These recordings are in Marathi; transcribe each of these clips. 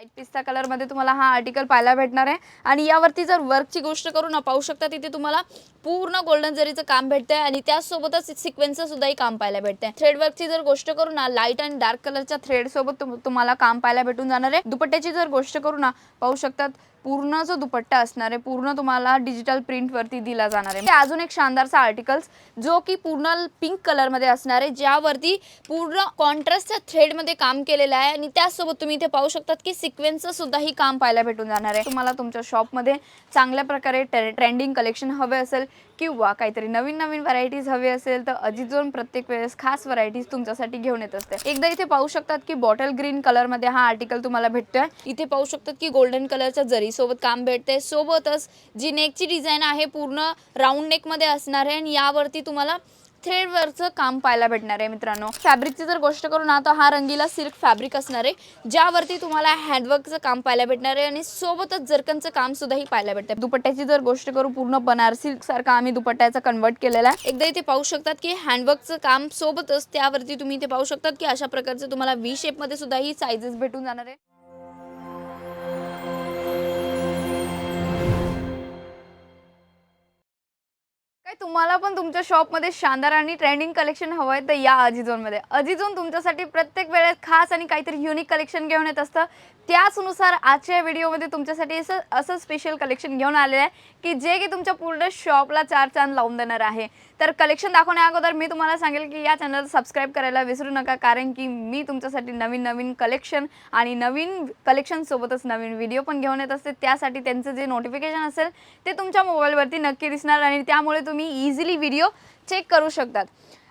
लाइट पिस्ता कलरमध्ये तुम्हाला हा आर्टिकल पाहायला भेटणार आहे. आणि यावरती जर वर्कची गोष्ट करू ना पाहू शकता तिथे तुम्हाला पूर्ण गोल्डन जरीचं काम भेटतंय आणि त्याचसोबतच सिक्वेन्सचं सुद्धाही काम पाहायला भेटतंय. थ्रेड वर्कची जर गोष्ट करू ना लाइट आणि डार्क कलरच्या थ्रेड सोबत तुम्हाला काम पाहायला भेटून जाणार आहे. दुपट्ट्याची जर गोष्ट करू ना पाहू शकतात पूर्ण जो दुपट्टा असणार आहे पूर्ण तुम्हाला डिजिटल प्रिंट वरती दिला जाणार आहे. अजून एक शानदारचा आर्टिकल्स जो की पूर्ण पिंक कलरमध्ये असणार आहे ज्यावरती पूर्ण कॉन्ट्रास्टच्या थ्रेडमध्ये काम केलेलं आहे आणि त्याचसोबत तुम्ही इथे पाहू शकतात की सिक्वेन्सचं सुद्धा ही काम पाहायला भेटून जाणार आहे. तुम्हाला तुमच्या शॉपमध्ये चांगल्या प्रकारे ट्रेंडिंग कलेक्शन हवे असेल किंवा काहीतरी नवीन नवीन व्हरायटीज हवी असेल तर अजित जोन प्रत्येक वेळेस खास व्हरायटीज तुमच्यासाठी घेऊन येत असते. एकदा इथे पाहू शकतात की बॉटल ग्रीन कलरमध्ये हा आर्टिकल तुम्हाला भेटतोय. इथे पाहू शकतात की गोल्डन कलरच्या जरी सोबत काम भेटते. सोबतच जी नेकची डिझाईन आहे पूर्ण राऊंड नेकमध्ये असणार आहे आणि यावरती तुम्हाला थ्रेडवरचं काम पाहायला भेटणार आहे मित्रांनो. फॅब्रिकची जर गोष्ट करू ना तर हा रंगीला सिल्क फॅब्रिक असणार आहे ज्यावरती तुम्हाला हँडवर्कचं काम पाहायला भेटणार आहे आणि सोबतच जरकनचं काम सुद्धाही पाहायला भेटतं. दुपट्ट्याची जर गोष्ट करू पूर्ण बनारसी सारखा आम्ही दुपट्ट्याचा कन्वर्ट केलेला आहे. एकदा इथे पाहू शकतात की हँडवर्कचं काम सोबतच त्यावरती तुम्ही इथे पाहू शकतात की अशा प्रकारचं तुम्हाला व्ही शेपमध्ये सुद्धा ही सायझेस भेटून जाणार आहे. तुम्हाला पण तुमच्या शॉपमध्ये शानदार आणि ट्रेंडिंग कलेक्शन हवं आहे तर या अजिझोनमध्ये अजिझोन तुमच्यासाठी प्रत्येक वेळेस खास आणि काहीतरी युनिक कलेक्शन घेऊन येत असतं. त्याचनुसार आजच्या व्हिडिओमध्ये तुमच्यासाठी असं असं स्पेशल कलेक्शन घेऊन आलेलं आहे की जे की तुमच्या पूर्ण शॉपला चार चांद लावून देणार आहे. तर कलेक्शन दाखवण्या अगोदर मी तुम्हाला सांगेल की या चॅनल सबस्क्राईब करायला विसरू नका कारण की मी तुमच्यासाठी नवीन नवीन कलेक्शन आणि नवीन कलेक्शन सोबतच नवीन व्हिडिओ पण घेऊन येत असते. त्यासाठी त्यांचं जे नोटिफिकेशन असेल ते तुमच्या मोबाईलवरती नक्की दिसणार आणि त्यामुळे तुम्ही इझिली व्हिडिओ चेक करू शकतात.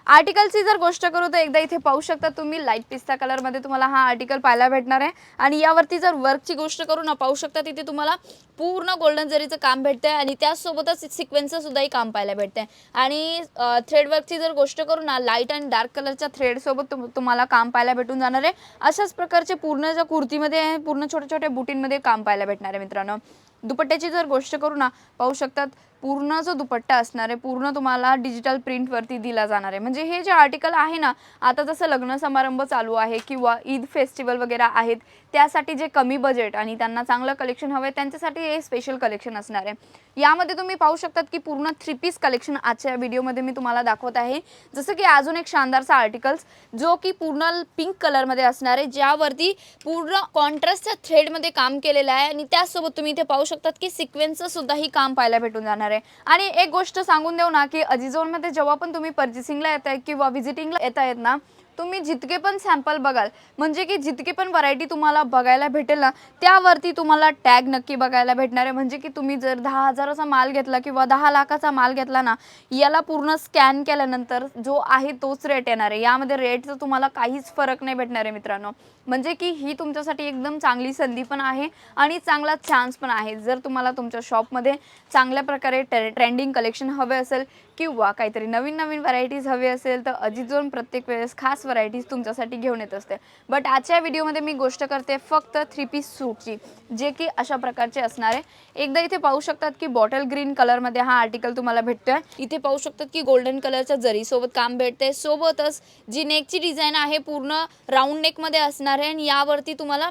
आर्टिकलची जर गोष्ट करू तर एकदा इथे पाहू शकता तुम्ही लाइट पिस्ता कलरमध्ये तुम्हाला हा आर्टिकल पाहायला भेटणार आहे. आणि यावरती जर वर्कची गोष्ट करू ना पाहू शकता तिथे तुम्हाला पूर्ण गोल्डन जरीचं काम भेटतंय आणि त्याचसोबतच सिक्वेन्सचं सुद्धाही काम पाहायला भेटतंय. आणि थ्रेड वर्कची जर गोष्ट करू ना लाइट आणि डार्क कलरच्या थ्रेडसोबत तुम तुम्हाला काम पाहायला भेटून जाणार आहे. अशाच प्रकारचे पूर्ण ज्या कुर्तीमध्ये आहे, पूर्ण छोट्या छोट्या बुटींमध्ये काम पाहायला भेटणार आहे मित्रांनो. दुपट्ट्याची जर गोष्ट करू ना पाहू शकतात पूर्ण जो दुपट्टा असणार आहे पूर्ण तुम्हाला डिजिटल प्रिंटवरती दिला जाणार आहे. म्हणजे हे जे आर्टिकल आहे ना आता जसं लग्न समारंभ चालू आहे किंवा ईद फेस्टिवल वगैरे आहेत त्यासाठी जे कमी बजेट आणि त्यांना चांगलं कलेक्शन हवं आहे त्यांच्यासाठी हे स्पेशल कलेक्शन असणार आहे. यामध्ये तुम्ही पाहू शकतात की पूर्ण थ्री पीस कलेक्शन आजच्या व्हिडिओमध्ये मी तुम्हाला दाखवत आहे. जसं की अजून एक शानदारचा आर्टिकल्स जो की पूर्ण पिंक कलरमध्ये असणार आहे ज्यावरती पूर्ण कॉन्ट्रास्टच्या थ्रेडमध्ये काम केलेलं आहे. आणि त्याचसोबत तुम्ही इथे पाहू शकतात की सिक्वेन्सचं सुद्धा ही काम पाहायला भेटून जाणार आहे. आणि एक गोष्ट सांगून देऊ ना की अजिझोनमध्ये जेव्हा पण तुम्ही पर्चेसिंगला येत आहे किंवा व्हिजिटिंगला येत आहेत ना तुम्ही जितके पण सॅम्पल बघाल म्हणजे की जितके पण व्हरायटी तुम्हाला बघायला भेटेल ना त्यावरती तुम्हाला टॅग नक्की बघायला भेटणार आहे. म्हणजे की तुम्ही जर दहा हजाराचा माल घेतला किंवा दहा लाखाचा माल घेतला ना याला पूर्ण स्कॅन केल्यानंतर जो आहे तोच रेट येणार आहे. यामध्ये रेटचं तुम्हाला काहीच फरक नाही भेटणार आहे मित्रांनो. म्हणजे की ही तुमच्यासाठी एकदम चांगली संधी पण आहे आणि चांगला चान्स पण आहे. जर तुम्हाला तुमच्या शॉपमध्ये चांगल्या प्रकारे ट्रेंडिंग कलेक्शन हवे असेल किंवा काहीतरी नवीन नवीन व्हरायटीज हवी असेल तर अजिजोन प्रत्येक वेळेस खास व्हरायटीज तुमच्यासाठी घेऊन येत असते. बट आजच्या व्हिडिओमध्ये मी गोष्ट करते फक्त थ्री पीस सूटची जे की अशा प्रकारचे असणार आहे. एकदा इथे पाहू शकतात की बॉटल ग्रीन कलरमध्ये हा आर्टिकल तुम्हाला भेटतोय. इथे पाहू शकतात की गोल्डन कलरच्या जरी सोबत काम भेटते. सोबतच जी नेकची डिझाईन आहे पूर्ण राऊंड नेकमध्ये असणार आहे. आणि यावरती तुम्हाला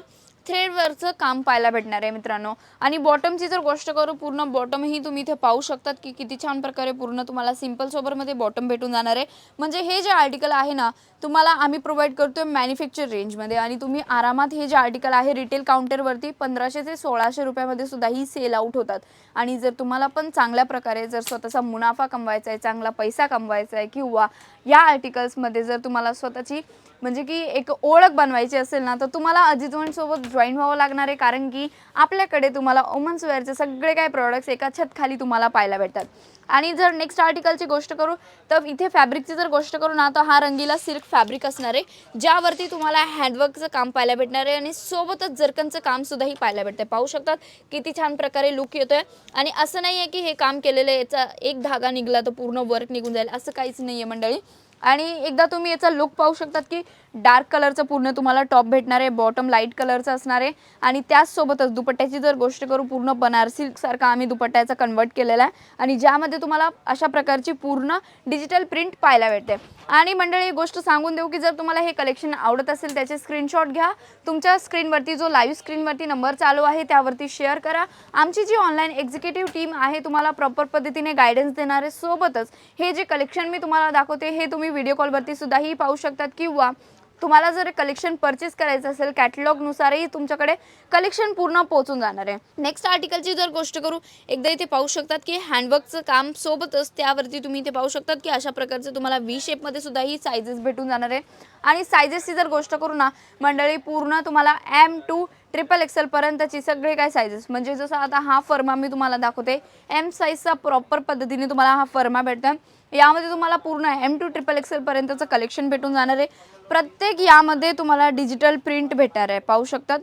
थ्रेडवरचं काम पाहायला भेटणार आहे मित्रांनो. आणि बॉटमची जर गोष्ट करू पूर्ण बॉटमही तुम्ही इथे पाहू शकतात की किती छान प्रकारे पूर्ण तुम्हाला सिंपल सोबरमध्ये बॉटम भेटून जाणार आहे. म्हणजे हे जे आर्टिकल आहे ना तुम्हाला आम्ही प्रोव्हाइड करतोय मॅन्युफॅक्चर रेंजमध्ये आणि तुम्ही आरामात हे जे आर्टिकल आहे रिटेल काउंटरवरती पंधराशे ते सोळाशे रुपयामध्ये सुद्धा ही सेल आउट होतात. आणि जर तुम्हाला पण चांगल्या प्रकारे जर स्वतःचा मुनाफा कमवायचा आहे चांगला पैसा कमवायचा आहे किंवा या आर्टिकल्समध्ये जर तुम्हाला स्वतःची म्हणजे की एक ओळख बनवायची असेल ना तर तुम्हाला अजित जॉईन व्हावं लागणार आहे. कारण की आपल्याकडे तुम्हाला वुमन्स वेअरचे सगळे काही प्रॉडक्ट्स एका छतखाली तुम्हाला पाहायला भेटतात. आणि जर नेक्स्ट आर्टिकलची गोष्ट करू तर इथे फॅब्रिकची जर गोष्ट करू ना तर हा रंगीला सिल्क फॅब्रिक असणार आहे. ज्यावरती तुम्हाला हँडवर्कचं काम पाहायला भेटणार आहे आणि सोबतच जरकनचं कामसुद्धाही पाहायला पाहायला आहे पाहू शकतात किती छान प्रकारे लुक आहे आणि असं नाही आहे की हे काम केलेलं आहे याचा एक धागा निघला तर पूर्ण वर्क निघून जाईल. असं काहीच नाही आहे मंडळी. आणि एकदा तुम्ही याचा लुक पाहू शकतात की डार्क कलरचं पूर्ण तुम्हाला टॉप भेटणार आहे बॉटम लाइट कलरचं असणार आहे. आणि त्याचसोबतच दुपट्ट्याची जर गोष्ट करू पूर्ण बनारसीसारखा आम्ही दुपट्ट्याचा कन्वर्ट केलेला आहे. आणि ज्यामध्ये तुम्हाला अशा प्रकारची पूर्ण डिजिटल प्रिंट पाहायला भेटते. आणि मंडळी गोष्ट सांगून देऊ की जर तुम्हाला हे कलेक्शन आवडत असेल त्याचे स्क्रीनशॉट घ्या. तुमच्या स्क्रीनवरती जो लाईव्ह स्क्रीनवरती नंबर चालू आहे त्यावरती शेअर करा. आमची जी ऑनलाईन एक्झिक्युटिव्ह टीम आहे तुम्हाला प्रॉपर पद्धतीने गायडन्स देणार आहे. सोबतच हे जे कलेक्शन मी तुम्हाला दाखवते हे तुम्ही व्हिडिओ कॉलवरती सुद्धाही पाहू शकतात किंवा तुम्हाला जर कलेक्शन परचेस करायचं असेल कॅटलॉगनुसारही तुमच्याकडे कलेक्शन पूर्ण पोहोचून जाणार आहे. नेक्स्ट आर्टिकलची जर गोष्ट करू एकदा इथे पाहू शकतात की हँडवर्कचं काम सोबतच त्यावरती तुम्ही इथे पाहू शकतात की अशा प्रकारचे तुम्हाला व्ही शेपमध्ये सुद्धा ही सायझेस भेटून जाणार आहे. आणि सायझेसची जर गोष्ट करू ना मंडळी पूर्ण तुम्हाला एम टू ट्रिपल एक्सेल पर्यंतची सगळे काय सायझेस म्हणजे जसं आता हा फर्मा मी तुम्हाला दाखवते एम साईजचा प्रॉपर पद्धतीने तुम्हाला हा फर्मा भेटतो यामध्ये तुम्हाला पूर्ण एम टू ट्रिपल एक्सेल पर्यंतचं कलेक्शन भेटून जाणार आहे. प्रत्येक यामध्ये तुम्हाला डिजिटल प्रिंट भेटणार आहे. पाहू शकतात?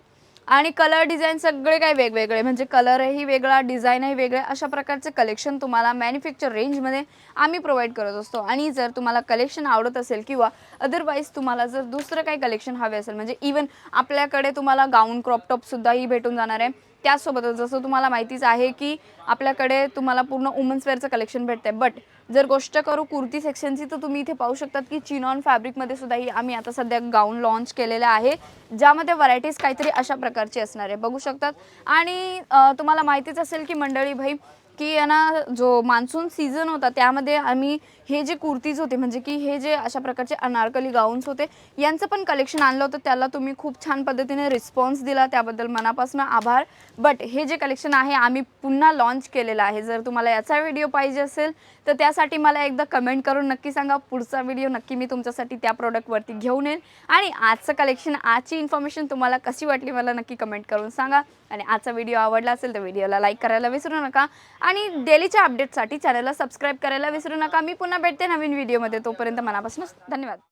आणि कलर डिझाईन सगळे काही वेगवेगळे म्हणजे कलरही वेगळा डिझाईनही वेगळे अशा प्रकारचे कलेक्शन तुम्हाला मॅन्युफॅक्चर रेंजमध्ये आम्ही प्रोव्हाइड करत असतो. आणि जर तुम्हाला कलेक्शन आवडत असेल किंवा अदरवाईज तुम्हाला जर दुसरं काही कलेक्शन हवे असेल म्हणजे इवन आपल्याकडे तुम्हाला गाऊन क्रॉपटॉपसुद्धाही भेटून जाणार आहे. त्याचसोबतच जसं तुम्हाला माहितीच आहे की आपल्याकडे तुम्हाला पूर्ण वुमन्स वेअरचं कलेक्शन आहे बट जर गोष्ट करू कुर्ती सेक्शनची तर तुम्ही इथे पाहू शकतात की चिनॉन फॅब्रिकमध्ये सुद्धा ही आम्ही आता सध्या गाऊन लॉन्च केलेला आहे ज्यामध्ये व्हरायटीज काहीतरी अशा प्रकारची असणार आहे. बघू शकतात. आणि तुम्हाला माहितीच असेल की मंडळी भाई की यांना जो मान्सून सीझन होता त्यामध्ये आम्ही हे जे कुर्तीज होते म्हणजे की हे जे अशा प्रकारचे अनारकली गाऊन्स होते यांचं पण कलेक्शन आणलं होतं. त्याला तुम्ही खूप छान पद्धतीने रिस्पॉन्स दिला. त्याबद्दल मनापासून आभार. बट हे जे कलेक्शन आहे आम्ही पुन्हा लॉन्च केलेलं आहे. जर तुम्हाला याचा व्हिडिओ पाहिजे असेल तर त्यासाठी मला एकदा कमेंट करून नक्की सांगा. पुढचा व्हिडिओ नक्की मी तुमच्यासाठी त्या प्रोडक्टवरती घेऊन येईन आणि आजचं कलेक्शन आजची इन्फॉर्मेशन तुम्हाला कशी वाटली मला नक्की कमेंट करून सांगा. आणि आजचा व्हिडिओ आवडला असेल तर व्हिडिओला लाईक करायला विसरू नका. आणि डेलीच्या अपडेटसाठी चॅनलला सबस्क्राईब करायला विसरू नका. मी पुन्हा भेटते नवीन व्हिडिओमध्ये तोपर्यंत मनापासूनच धन्यवाद.